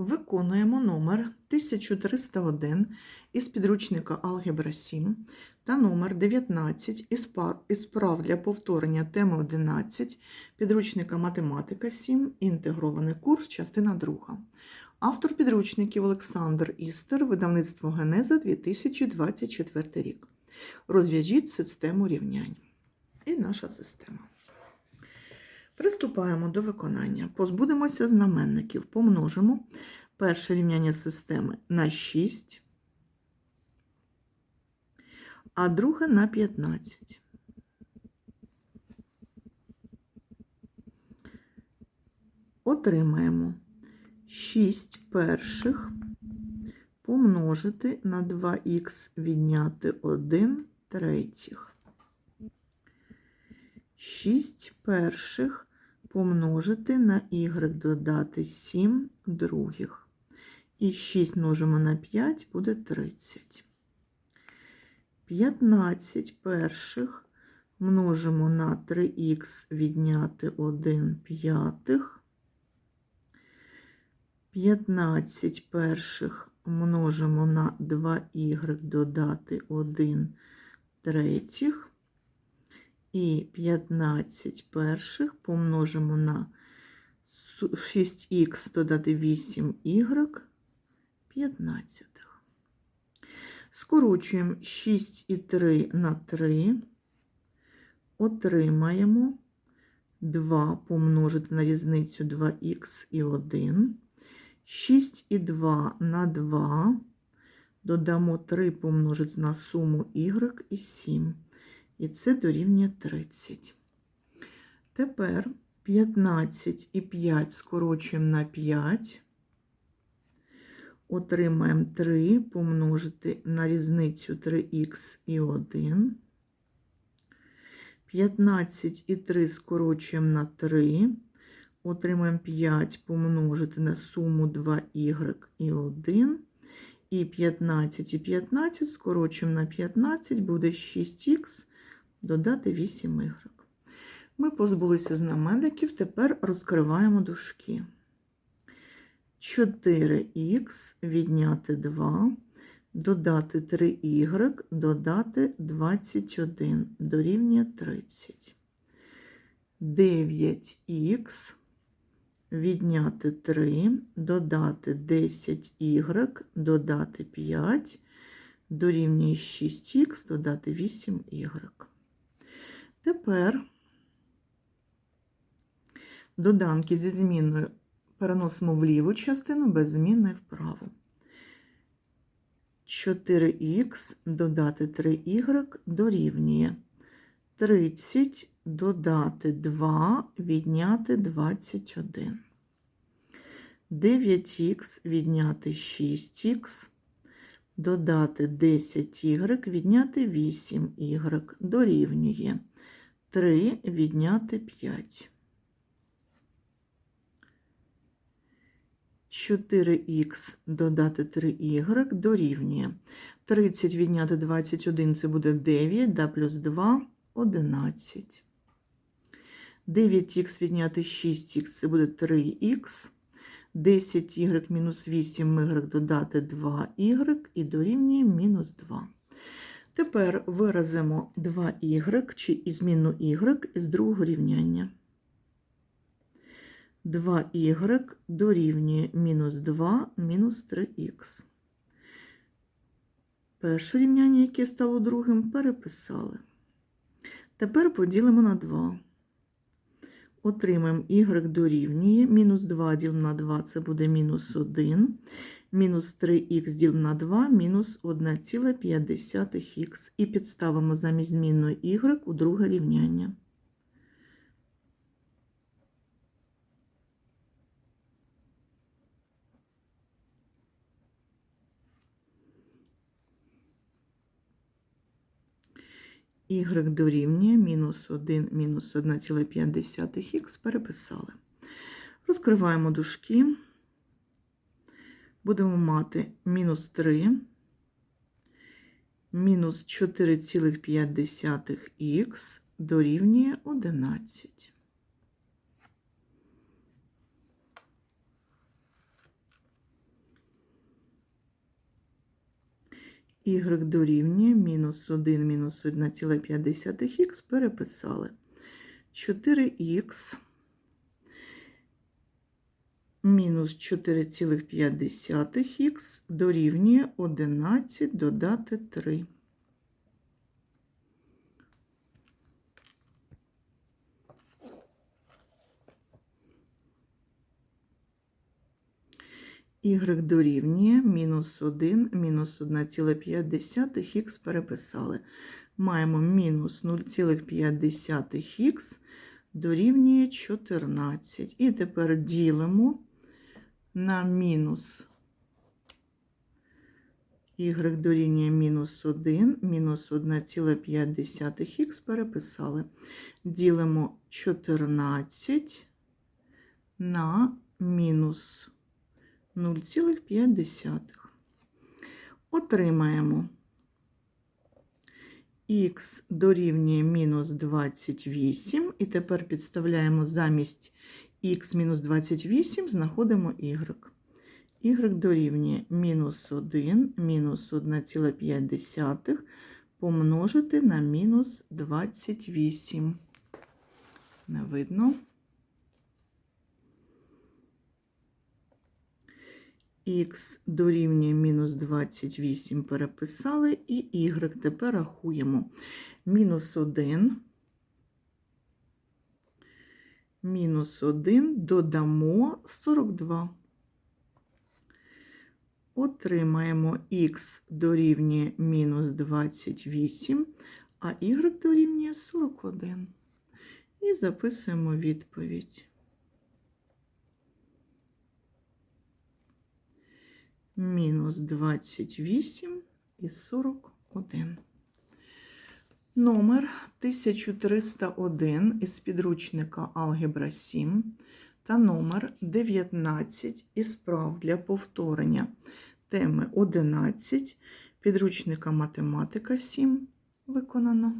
Виконуємо номер 1301 із підручника Алгебра 7 та номер 19 із прав для повторення теми 11 підручника Математика 7, інтегрований курс, частина 2. Автор підручників Олександр Істер, видавництво Генеза 2024 рік. Розв'яжіть систему рівнянь. І наша система. Приступаємо до виконання. Позбудемося знаменників. Помножимо перше рівняння системи на 6, а друге на 15. Отримаємо 6 перших помножити на 2х відняти 1 третіх. 6 перших помножити на y додати 7 других. І 6 множимо на 5 буде 30. 15 перших множимо на 3х відняти 1 п'ятих. 15 перших множимо на 2y додати 1 третіх. І 15 перших помножимо на 6х додати 8y 15. Скорочуємо 6 і 3 на 3, отримаємо 2 помножити на різницю 2х і 1. 6 і 2 на 2, додамо 3 помножити на суму y і 7. І це дорівнює 30. Тепер 15 і 5 скорочуємо на 5. Отримаємо 3 помножити на різницю 3х і 1. 15 і 3 скорочуємо на 3. Отримаємо 5 помножити на суму 2y і 1. І 15 і 15 скорочуємо на 15, буде 6х додати 8y. Ми позбулися знаменників, тепер розкриваємо дужки. 4х відняти 2, додати 3y, додати 21, дорівнює 30. 9х відняти 3, додати 10y, додати 5, дорівнює 6х, додати 8y. Тепер доданки зі зміною переносимо в ліву частину, без змінної вправу. 4х додати 3y дорівнює 30 додати 2 відняти 21. 9х відняти 6х, додати 10y відняти 8y дорівнює 3 відняти 5. 4х додати 3y дорівнює 30 відняти 21 це буде 9, да плюс 2 11. 9х відняти 6х це буде 3х. 10y мінус 8y додати 2y і дорівнює мінус 2. Тепер виразимо 2y чи змінну y із другого рівняння. 2y дорівнює мінус 2 мінус 3х. Перше рівняння, яке стало другим, переписали. Тепер поділимо на 2. Отримаємо y дорівнює. Мінус 2 ділимо на 2 це буде мінус 1. Мінус 3х ділимо на 2, мінус 1,5х. І підставимо замість змінної y у друге рівняння. y дорівнює мінус 1 мінус 1,5х переписали. Розкриваємо дужки будемо мати мінус 3, мінус 4,5х дорівнює 11. y дорівнює мінус 1 мінус 1,5х переписали 4х мінус 4,5х дорівнює 11 додати 3. y дорівнює мінус 1, мінус 1,5х переписали. Маємо мінус 0,5х дорівнює 14. І тепер ділимо на мінус y дорівнює мінус 1, мінус 1,5х переписали. Ділимо 14 на мінус 0,5. Отримаємо х дорівнює мінус 28, і тепер підставляємо замість х мінус 28, знаходимо y. y дорівнює мінус 1, мінус 1,5 помножити на мінус 28. Не видно. х дорівнює мінус 28 переписали, і y тепер рахуємо. Мінус 1, мінус 1 додамо 42. Отримаємо х дорівнює мінус 28, а y дорівнює 41. І записуємо відповідь. мінус 28 і 41. Номер 1301 із підручника Алгебра 7 та номер 19 із прав для повторення. Теми 11 підручника Математика 7 виконано.